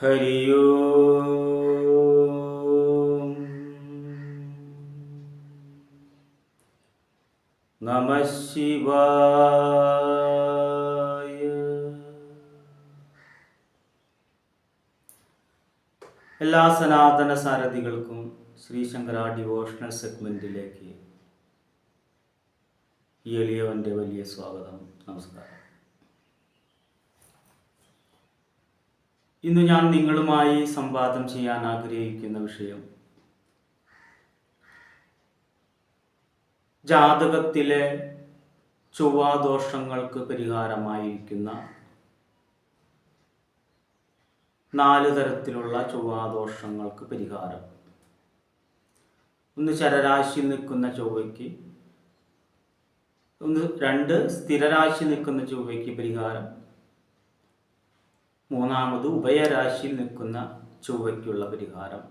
ഹരി ഓം നമ ശിവായ. എല്ലാ സനാതന സാരഥികൾക്കും ശ്രീശങ്കര ഡിവോഷണൽ സെഗ്മെന്റിലേക്ക് ഈ എളിയവന്റെ വലിയ സ്വാഗതം നമസ്കാരം. ഇന്ന് ഞാൻ നിങ്ങളുമായി സംവാദം ചെയ്യാൻ ആഗ്രഹിക്കുന്ന വിഷയം. ജാതകത്തിലെ ചൊവ്വാദോഷങ്ങൾക്ക് പരിഹാരമായിരിക്കുന്ന നാല് തരത്തിലുള്ള ചൊവ്വാദോഷങ്ങൾക്ക് പരിഹാരം. ഒന്ന് ചരരാശി നിൽക്കുന്ന ചൊവ്വയ്ക്ക് ഒന്ന് രണ്ട് സ്ഥിരരാശി നിൽക്കുന്ന ചൊവ്വയ്ക്ക് പരിഹാരം. മൂന്നാമത് ഉഭയരാശിയിൽ നിൽക്കുന്ന ചൊവ്വയ്ക്കുള്ള പരിഹാരം.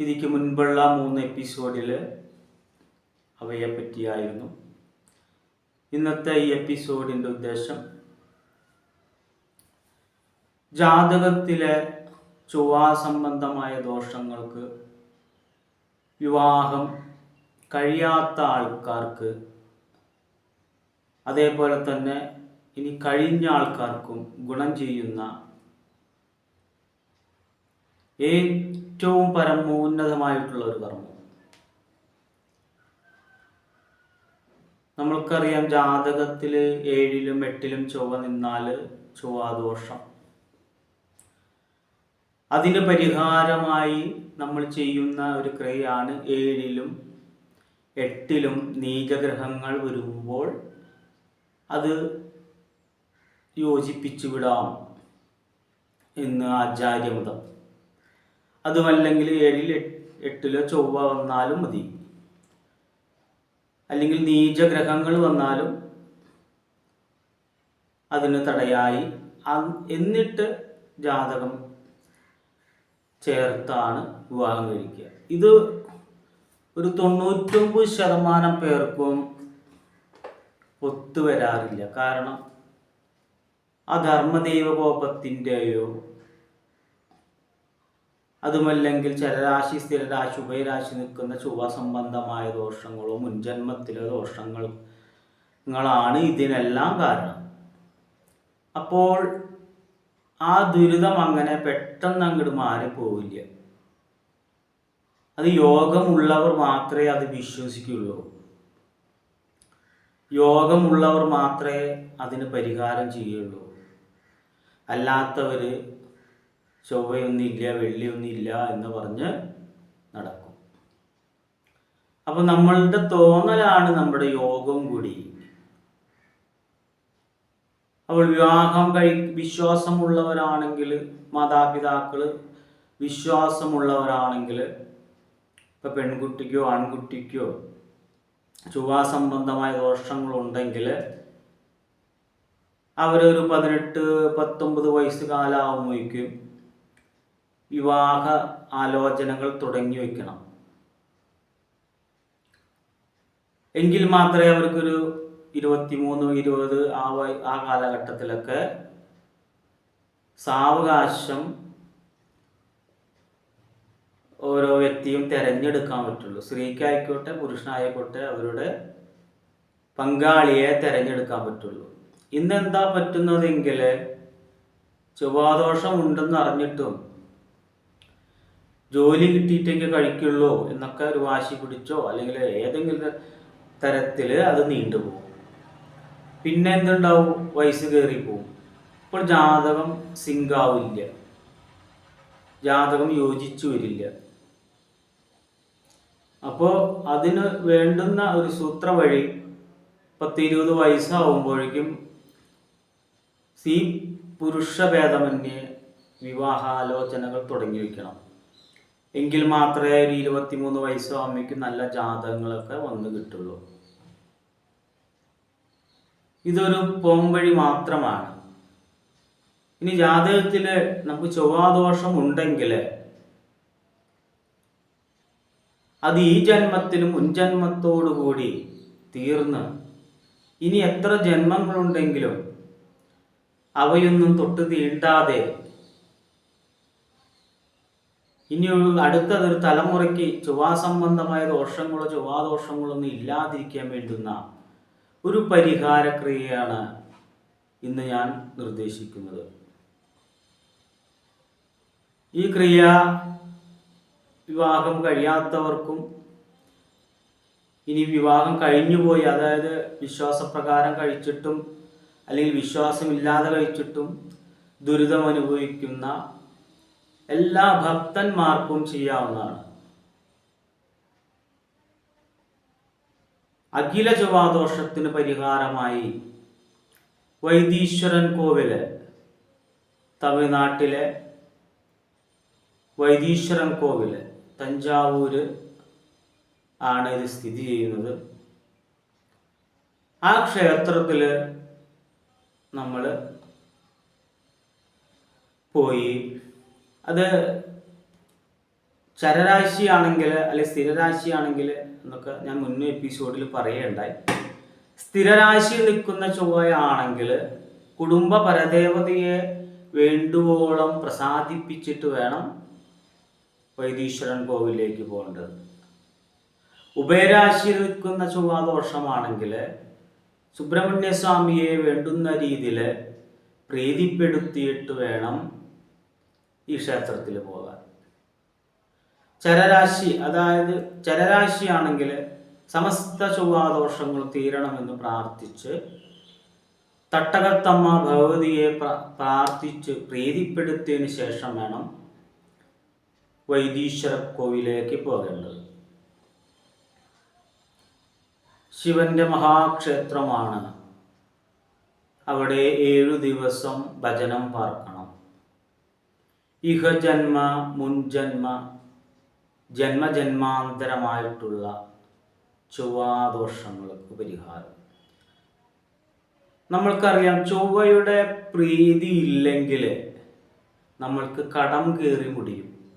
ഇതിക്ക് മുൻപുള്ള മൂന്ന് എപ്പിസോഡിൽ അവയെ പറ്റിയായിരുന്നു. ഇന്നത്തെ ഈ എപ്പിസോഡിന്റെ ഉദ്ദേശം ജാതകത്തിലെ ചൊവ്വാ സംബന്ധമായ ദോഷങ്ങൾക്ക് വിവാഹം കഴിയാത്ത ആൾക്കാർക്ക് അതേപോലെ തന്നെ ഇനി കഴിഞ്ഞ ആൾക്കാർക്കും ഗുണം ചെയ്യുന്ന ഏറ്റവും പരമോന്നതമായിട്ടുള്ള ഒരു കർമ്മം. നമ്മൾക്കറിയാം ജാതകത്തിൽ ഏഴിലും എട്ടിലും ചൊവ്വ നിന്നാൽ ചൊവ്വാദോഷം അതിന് പരിഹാരമായി നമ്മൾ ചെയ്യുന്ന ഒരു ക്രിയയാണ് ഏഴിലും എട്ടിലും നീചഗ്രഹങ്ങൾ വരുമ്പോൾ അത് യോജിപ്പിച്ചു വിടാം എന്ന് ആചാര്യമതം. അതുമല്ലെങ്കിൽ ഏഴിൽ എട്ടിലോ ചൊവ്വ വന്നാലും മതി. അല്ലെങ്കിൽ നീചഗ്രഹങ്ങൾ വന്നാലും അതിന് തടയായി. എന്നിട്ട് ജാതകം ചേർത്താണ് വിവാഹം കഴിക്കുക. ഇത് ഒരു തൊണ്ണൂറ്റൊമ്പത് ശതമാനം പേർക്കും ഒത്തുവരാറില്ല കാരണം ആ ധർമ്മദൈവകോപത്തിന്റെയോ അതുമല്ലെങ്കിൽ ചരരാശി സ്ഥിരരാശി ഉഭയരാശി നിൽക്കുന്ന ചുവ സംബന്ധമായ ദോഷങ്ങളോ മുൻജന്മത്തിലെ ദോഷങ്ങളാണ് ഇതിനെല്ലാം കാരണം. അപ്പോൾ ആ ദുരിതം അങ്ങനെ പെട്ടെന്ന് അങ്ങോട്ട് മാറിപ്പോവില്ല. അത് യോഗമുള്ളവർ മാത്രമേ അത് വിശ്വസിക്കുള്ളൂ. യോഗമുള്ളവർ മാത്രമേ അതിന് പരിഹാരം ചെയ്യുള്ളൂ. അല്ലാത്തവർ ചൊവ്വയൊന്നുമില്ല വെള്ളിയൊന്നുമില്ല എന്ന് പറഞ്ഞ് നടക്കും. അപ്പോൾ നമ്മളുടെ തോന്നലാണ് നമ്മുടെ യോഗം കൂടി. അപ്പോൾ വിവാഹം കഴി വിശ്വാസമുള്ളവരാണെങ്കിൽ മാതാപിതാക്കൾ വിശ്വാസമുള്ളവരാണെങ്കിൽ ഇപ്പം പെൺകുട്ടിക്കോ ആൺകുട്ടിക്കോ ചൊവ്വാ സംബന്ധമായ ദോഷങ്ങളുണ്ടെങ്കിൽ അവരൊരു പതിനെട്ട് പത്തൊമ്പത് വയസ്സ് കാലാവുമ്പോഴേക്കും വിവാഹ ആലോചനകൾ തുടങ്ങി വയ്ക്കണം. എങ്കിൽ മാത്രമേ അവർക്കൊരു ഇരുപത്തിമൂന്ന് ഇരുപത് ആ ആ കാലഘട്ടത്തിലൊക്കെ സാവകാശം ഓരോ വ്യക്തിയും തിരഞ്ഞെടുക്കാൻ പറ്റുള്ളൂ. സ്ത്രീക്കായിക്കോട്ടെ പുരുഷനായിക്കോട്ടെ അവരുടെ പങ്കാളിയെ തിരഞ്ഞെടുക്കാൻ പറ്റുള്ളൂ. ഇന്നെന്താ പറ്റുന്നതെങ്കിൽ ചൊവ്വാദോഷം ഉണ്ടെന്ന് അറിഞ്ഞിട്ടും ജോലി കിട്ടിയിട്ടേക്ക് കഴിക്കുള്ളൂ എന്നൊക്കെ ഒരു വാശി പിടിച്ചോ അല്ലെങ്കിൽ ഏതെങ്കിലും തരത്തിൽ അത് നീണ്ടുപോകും പിന്നെ എന്തുണ്ടാവും? വയസ്സ് കയറി പോവും ഇപ്പോൾ ജാതകം സിങ്കാവില്ല. ജാതകം യോജിച്ചു വരില്ല. അപ്പോൾ അതിന് വേണ്ടുന്ന ഒരു സൂത്ര വഴി പത്ത് ഇരുപത് വയസ്സാവുമ്പോഴേക്കും സി പുരുഷഭേദമന്യേ വിവാഹാലോചനകൾ തുടങ്ങി വയ്ക്കണം എങ്കിൽ മാത്രമേ ഒരു ഇരുപത്തിമൂന്ന് അമ്മയ്ക്ക് നല്ല ജാതകങ്ങളൊക്കെ വന്ന് കിട്ടുള്ളൂ. ഇതൊരു പോംവഴി മാത്രമാണ്. ഇനി ജാതകത്തിൽ നമുക്ക് ചൊവ്വാദോഷം ഉണ്ടെങ്കിൽ അത് ഈ ജന്മത്തിലും മുൻജന്മത്തോടുകൂടി തീർന്ന് ഇനി എത്ര ജന്മങ്ങളുണ്ടെങ്കിലും അവയൊന്നും തൊട്ട് തീണ്ടാതെ. ഇനി ഒരു അടുത്തതൊരു തലമുറയ്ക്ക് ചൊവ്വാ സംബന്ധമായ ദോഷങ്ങളോ ചൊവ്വാദോഷങ്ങളോ ഒന്നും ഇല്ലാതിരിക്കാൻ വേണ്ടുന്ന ഒരു പരിഹാരക്രിയയാണ് ഇന്ന് ഞാൻ നിർദ്ദേശിക്കുന്നത്. ഈ ക്രിയ വിവാഹം കഴിയാത്തവർക്കും ഇനി വിവാഹം കഴിഞ്ഞുപോയി അതായത് വിശ്വാസപ്രകാരം കഴിച്ചിട്ടും അല്ലെങ്കിൽ വിശ്വാസമില്ലാതെ കഴിച്ചിട്ടും ദുരിതം അനുഭവിക്കുന്ന എല്ലാ ഭക്തന്മാർക്കും ചെയ്യാവുന്നതാണ്. അഖില ചൊവ്വാദോഷത്തിന് പരിഹാരമായി വൈദീശ്വരൻ കോവിൽ തമിഴ്നാട്ടിലെ വൈദീശ്വരൻ കോവിൽ തഞ്ചാവൂര് ആണ് ഇത് സ്ഥിതി ചെയ്യുന്നത്. ആ ക്ഷേത്രത്തിൽ നമ്മൾ പോയി. അത് ചരരാശിയാണെങ്കിൽ അല്ലെങ്കിൽ സ്ഥിരരാശിയാണെങ്കിൽ എന്നൊക്കെ ഞാൻ മുന്നേ എപ്പിസോഡിൽ പറയുകയുണ്ടായി സ്ഥിരരാശി നിൽക്കുന്ന ചൊവ്വയാണെങ്കിൽ കുടുംബ പരദേവതയെ വേണ്ടുവോളം പ്രസാദിപ്പിച്ചിട്ട് വേണം വൈദീശ്വരൻ കോവിലേക്ക് പോകേണ്ടത്. ഉഭയരാശിയിൽ നിൽക്കുന്ന ചൊവ്വാദോഷമാണെങ്കിൽ സുബ്രഹ്മണ്യ സ്വാമിയെ വേണ്ടുന്ന രീതിയിൽ പ്രീതിപ്പെടുത്തിയിട്ട് വേണം ഈ ക്ഷേത്രത്തിൽ പോകാൻ. ചരരാശി അതായത് ചരരാശിയാണെങ്കിൽ സമസ്ത ചൊവ്വാദോഷങ്ങൾ തീരണമെന്ന് പ്രാർത്ഥിച്ച് തട്ടകത്തമ്മ ഭഗവതിയെ പ്രാർത്ഥിച്ച് പ്രീതിപ്പെടുത്തിയതിന് ശേഷം വേണം വൈദീശ്വര കോവിലേക്ക് പോകേണ്ടത്. ശിവന്റെ മഹാക്ഷേത്രമാണ്. അവിടെ ഏഴു ദിവസം ഭജനം പാർക്കണം. ഇഹജന്മ മുൻജന്മ ജന്മജന്മാന്തരമായിട്ടുള്ള ചൊവ്വാദോഷങ്ങൾക്ക് പരിഹാരം. നമ്മൾക്കറിയാം ചൊവ്വയുടെ പ്രീതി ഇല്ലെങ്കിൽ നമ്മൾക്ക് കടം കയറി മുടിയും.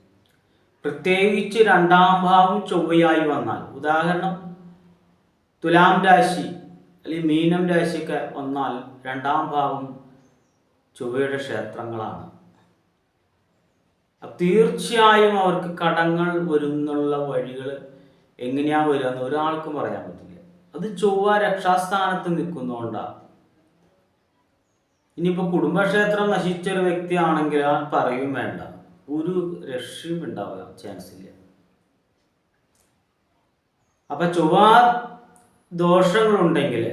പ്രത്യേകിച്ച് രണ്ടാം ഭാവം ചൊവ്വയായി വന്നാൽ ഉദാഹരണം തുലാം രാശി അല്ലെങ്കിൽ മീനം രാശിയൊക്കെ വന്നാൽ രണ്ടാം ഭാവം ചൊവ്വയുടെ ക്ഷേത്രങ്ങളാണ്. തീർച്ചയായും അവർക്ക് കടങ്ങൾ വരുന്നുള്ള വഴികൾ എങ്ങനെയാ വരിക എന്ന് ഒരാൾക്കും പറയാൻ പറ്റില്ല. അത് ചൊവ്വ രക്ഷാസ്ഥാനത്ത് നിൽക്കുന്നതുകൊണ്ടാണ് ഇനിയിപ്പോൾ കുടുംബക്ഷേത്രം നശിച്ച ഒരു വ്യക്തിയാണെങ്കിൽ ആ പറയും വേണ്ട. ഒരു രക്ഷയും ഉണ്ടാവുക ചാൻസ് ഇല്ല. അപ്പൊ ചൊവ്വ ദോഷങ്ങളുണ്ടെങ്കിൽ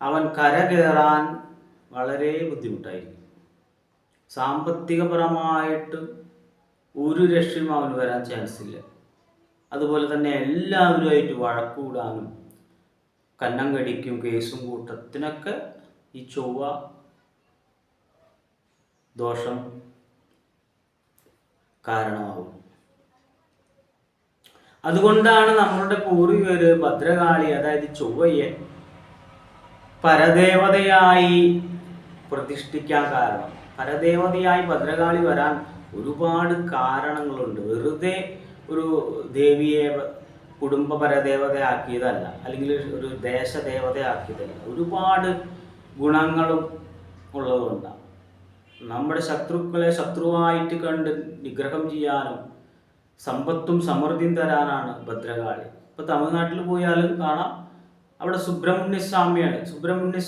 അവൻ കര കയറാൻ വളരെ ബുദ്ധിമുട്ടായിരിക്കും. സാമ്പത്തികപരമായിട്ട് ഒരു രക്ഷയും അവന് വരാൻ ചാൻസ് ഇല്ല അതുപോലെ തന്നെ എല്ലാവരുമായിട്ട് വഴക്കൂടാനും കന്നം കടിക്കും കേസും കൂട്ടത്തിനൊക്കെ ഈ ചൊവ്വ ദോഷം കാരണമാകും അതുകൊണ്ടാണ് നമ്മളുടെ പൂർവികര് ഭദ്രകാളി അതായത് ചൊവ്വയെ പരദേവതയായി പ്രതിഷ്ഠിക്കാൻ കാരണം. പരദേവതയായി ഭദ്രകാളി വരാൻ ഒരുപാട് കാരണങ്ങളുണ്ട്. വെറുതെ ഒരു ദേവിയെ കുടുംബ പരദേവതയാക്കിയതല്ല അല്ലെങ്കിൽ ഒരു ദേശദേവതയാക്കിയതല്ല. ഒരുപാട് ഗുണങ്ങളും ഉള്ളതുകൊണ്ടാണ്. നമ്മുടെ ശത്രുക്കളെ ശത്രുവായിട്ട് കണ്ട് നിഗ്രഹം ചെയ്യാനും സമ്പത്തും സമൃദ്ധിയും തരാനാണ് ഭദ്രകാളി. ഇപ്പൊ തമിഴ്നാട്ടിൽ പോയാലും കാണാം. അവിടെ സുബ്രഹ്മണ്യ സ്വാമിയാണ്. സുബ്രഹ്മണ്യ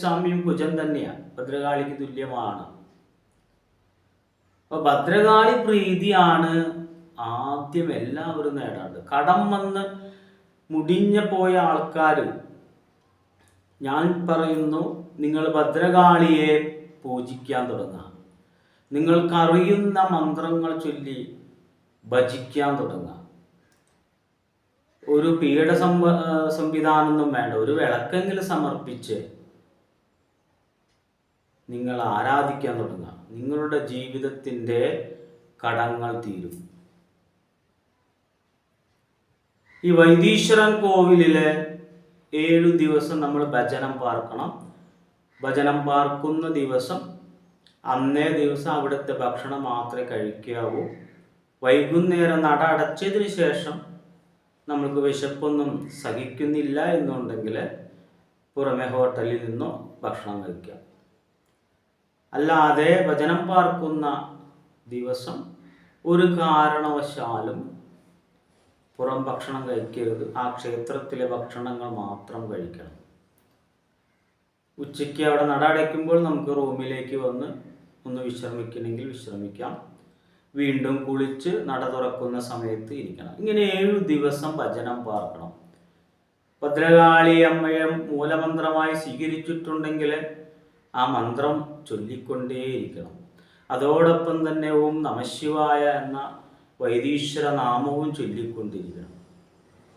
കുജൻ തന്നെയാണ് ഭദ്രകാളിക്ക് തുല്യമാണ്. അപ്പൊ ഭദ്രകാളി പ്രീതിയാണ് ആദ്യം എല്ലാവരും നേടാണ്ട് കടം വന്ന് മുടിഞ്ഞ പോയ ആൾക്കാർ ഞാൻ പറയുന്നു നിങ്ങൾ ഭദ്രകാളിയെ പൂജിക്കാൻ തുടങ്ങുക. നിങ്ങൾക്കറിയുന്ന മന്ത്രങ്ങൾ ചൊല്ലി ഭജിക്കാൻ തുടങ്ങുക. ഒരു പീഡ സംവ സംവിധാനമൊന്നും വേണ്ട. ഒരു വിളക്കെങ്കിലും സമർപ്പിച്ച് നിങ്ങൾ ആരാധിക്കാൻ തുടങ്ങുക. നിങ്ങളുടെ ജീവിതത്തിന്റെ കടങ്ങൾ തീരും. ഈ വൈദീശ്വരൻ കോവിലിലെ ഏഴു ദിവസം നമ്മൾ ഭജനം പാർക്കണം. ഭജനം പാർക്കുന്ന ദിവസം അന്നേ ദിവസം അവിടുത്തെ ഭക്ഷണം മാത്രമേ കഴിക്കാവൂ. വൈകുന്നേരം നട അടച്ചതിന് ശേഷം നമ്മൾക്ക് വിശപ്പൊന്നും സഹിക്കുന്നില്ല എന്നുണ്ടെങ്കിൽ പുറമെ ഹോട്ടലിൽ നിന്നോ ഭക്ഷണം കഴിക്കാം. അല്ലാതെ ഭജനം പാർക്കുന്ന ദിവസം ഒരു കാരണവശാലും പുറം ഭക്ഷണം കഴിക്കരുത്. ആ ക്ഷേത്രത്തിലെ ഭക്ഷണങ്ങൾ മാത്രം കഴിക്കണം. ഉച്ചയ്ക്ക് അവിടെ നട അടയ്ക്കുമ്പോൾ നമുക്ക് റൂമിലേക്ക് വന്ന് ഒന്ന് വിശ്രമിക്കണമെങ്കിൽ വിശ്രമിക്കാം. വീണ്ടും കുളിച്ച് നട തുറക്കുന്ന സമയത്ത് ഇരിക്കണം. ഇങ്ങനെ ഏഴു ദിവസം ഭജനം പാർക്കണം. ഭദ്രകാളി അമ്മയെ മൂലമന്ത്രമായി സ്വീകരിച്ചിട്ടുണ്ടെങ്കിൽ ആ മന്ത്രം ചൊല്ലിക്കൊണ്ടേയിരിക്കണം. അതോടൊപ്പം തന്നെ ഓം നമശിവായ എന്ന വൈദീശ്വര നാമവും ചൊല്ലിക്കൊണ്ടിരിക്കണം.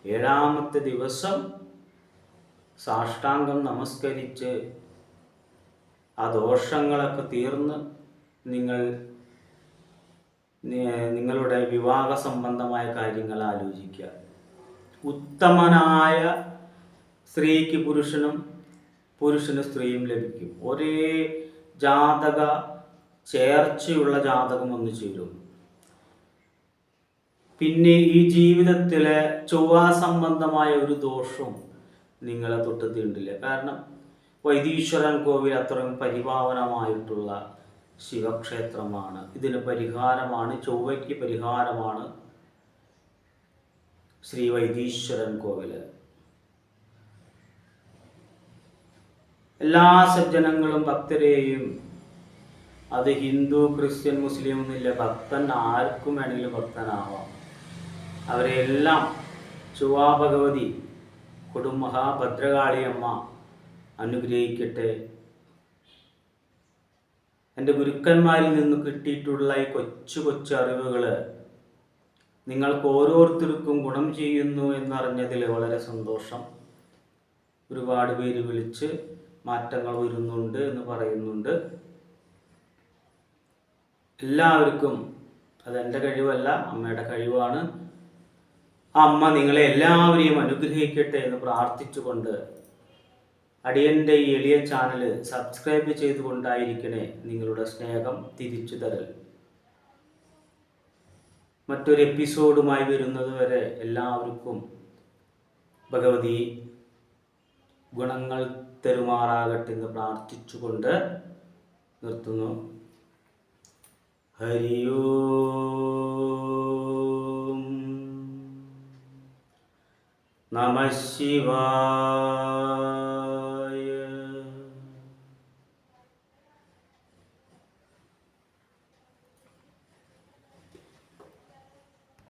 ഏഴാമത്തെ ദിവസം സാഷ്ടാംഗം നമസ്കരിച്ച് ആ ദോഷങ്ങളൊക്കെ തീർന്ന് നിങ്ങൾ നിങ്ങളുടെ വിവാഹ സംബന്ധമായ കാര്യങ്ങൾ ആലോചിക്കുക. ഉത്തമനായ സ്ത്രീക്ക് പുരുഷനും പുരുഷന് സ്ത്രീയും ലഭിക്കും. ഒരേ ജാതക ചേർച്ചയുള്ള ജാതകം ഒന്ന് ചേരും. പിന്നെ ഈ ജീവിതത്തിലെ ചൊവ്വാ സംബന്ധമായ ഒരു ദോഷവും നിങ്ങളെ തൊട്ട് തീണ്ടില്ല. കാരണം വൈദീശ്വരൻ കോവിൽ അത്രയും പരിപാവനമായിട്ടുള്ള ശിവക്ഷേത്രമാണ്. ഇതിന് പരിഹാരമാണ് ചൊവ്വയ്ക്ക് പരിഹാരമാണ് ശ്രീ വൈദീശ്വരൻ കോവിൽ. എല്ലാ സജ്ജനങ്ങളും ഭക്തരെയും അത് ഹിന്ദു ക്രിസ്ത്യൻ മുസ്ലിം എന്നില്ല ഭക്തൻ ആർക്കും വേണമെങ്കിലും ഭക്തനാവാം. അവരെ എല്ലാം ചൊവ്വാ ഭഗവതി കൊടുമഹാഭദ്രകാളിയമ്മ അനുഗ്രഹിക്കട്ടെ. എന്റെ ഗുരുക്കന്മാരിൽ നിന്ന് കിട്ടിയിട്ടുള്ള ഈ കൊച്ചു കൊച്ചു അറിവുകൾ നിങ്ങൾക്ക് ഓരോരുത്തർക്കും ഗുണം ചെയ്യുന്നു എന്നറിഞ്ഞതിൽ വളരെ സന്തോഷം. ഒരുപാട് പേര് വിളിച്ച് മാറ്റങ്ങൾ വരുന്നുണ്ട് എന്ന് പറയുന്നുണ്ട്. എല്ലാവർക്കും അതെന്റെ കഴിവല്ല അമ്മയുടെ കഴിവാണ്. അമ്മ നിങ്ങളെ എല്ലാവരെയും അനുഗ്രഹിക്കട്ടെ എന്ന് പ്രാർത്ഥിച്ചുകൊണ്ട് അടിയന്റെ ഈ എളിയ ചാനൽ സബ്സ്ക്രൈബ് ചെയ്തുകൊണ്ടായിരിക്കണേ നിങ്ങളുടെ സ്നേഹം തിരിച്ചു തരൽ. മറ്റൊരു എപ്പിസോഡുമായി വരുന്നത് വരെ എല്ലാവർക്കും ഭഗവതി ഗുണങ്ങൾ തരുമാറാകട്ടെ എന്ന് പ്രാർത്ഥിച്ചുകൊണ്ട് നിർത്തുന്നു. ഹരിയോ നമ ശിവായ